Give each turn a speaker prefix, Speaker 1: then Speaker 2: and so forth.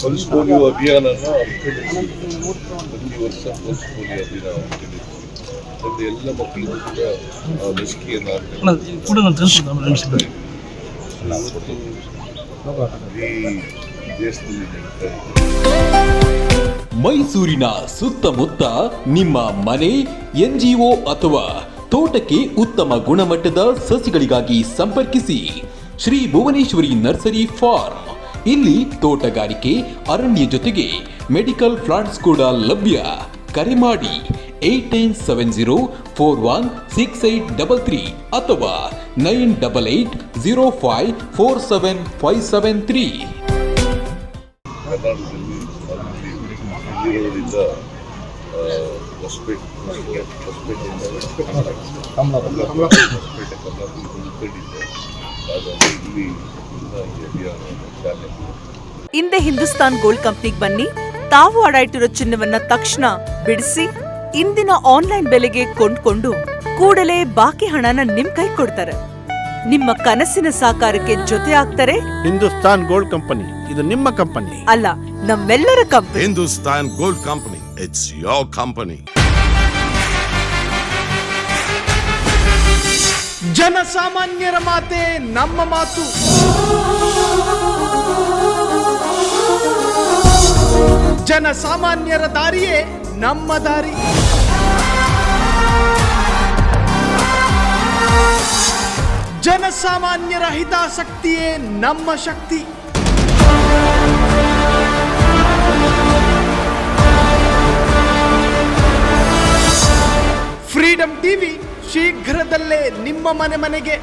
Speaker 1: Pulse polio ಅಭಿಯಾನನ ಹಮ್ಮಿಕೊಂಡಿದ್ವಿ ಪ್ರತಿ ವರ್ಷ pulse polio ಅಭಿಯಾನ ಮತ್ತು ಎಲ್ಲ ಮಕ್ಕಳಿಗೂ ಕೂಡ ಲಸಿಕೆಯನ್ನು ಈ ದೇಶದಲ್ಲಿ ನಡೀತಾ ಇದೆ.
Speaker 2: ಮೈಸೂರಿನ ಸುತ್ತಮುತ್ತ ನಿಮ್ಮ ಮನೆ ಎನ್ಜಿಒ ಅಥವಾ ತೋಟಕ್ಕೆ ಉತ್ತಮ ಗುಣಮಟ್ಟದ ಸಸಿಗಳಿಗಾಗಿ ಸಂಪರ್ಕಿಸಿ ಶ್ರೀ ಭುವನೇಶ್ವರಿ ನರ್ಸರಿ ಫಾರ್ಮ್. ಇಲ್ಲಿ ತೋಟಗಾರಿಕೆ ಅರಣ್ಯ ಜೊತೆಗೆ ಮೆಡಿಕಲ್ ಪ್ಲಾಂಟ್ಸ್ ಕೂಡ ಲಭ್ಯ ಕರೆ ಮಾಡಿ eight nine seven zero four one six eight double three ಅಥವಾ nine double eight zero five four seven five seven three
Speaker 3: ಹಿಂದೆ ಹಿಂದೂಸ್ತಾನ್ ಗೋಲ್ಡ್ ಕಂಪ್ನಿಗೆ ಬನ್ನಿ. ತಾವು ಅಡ ಇಟ್ಟಿರೋ ಚಿನ್ನವನ್ನ ತಕ್ಷಣ ಬಿಡಿಸಿ ಇಂದಿನ ಆನ್ಲೈನ್ ಬೆಲೆಗೆ ಕೊಂಡ್ಕೊಂಡು ಕೂಡಲೇ ಬಾಕಿ ಹಣನ ನಿಮ್ ಕೈ ಕೊಡ್ತಾರೆ. ನಿಮ್ಮ ಕನಸಿನ ಸಾಕಾರಕ್ಕೆ ಜೊತೆ ಆಗ್ತಾರೆ.
Speaker 4: Hindustan gold company. ಇದು ನಿಮ್ಮ ಕಂಪನಿ.
Speaker 3: ಅಲ್ಲ ನಮ್ಮೆಲ್ಲರ company.
Speaker 5: Hindustan gold company. It's your company
Speaker 4: ಜನಸಾಮಾನ್ಯರ ಮಾತೆ ನಮ್ಮ ಮಾತು. ಜನಸಾಮಾನ್ಯರ ದಾರಿಯೇ ನಮ್ಮ ದಾರಿ. ಜನಸಾಮಾನ್ಯರ ಹಿತಾಸಕ್ತಿಯೇ ನಮ್ಮ ಶಕ್ತಿ. ಫ್ರೀಡಂ ಟಿವಿ ಶೀಘ್ರದಲ್ಲೇ ನಿಮ್ಮ ಮನೆ ಮನೆಗೆ.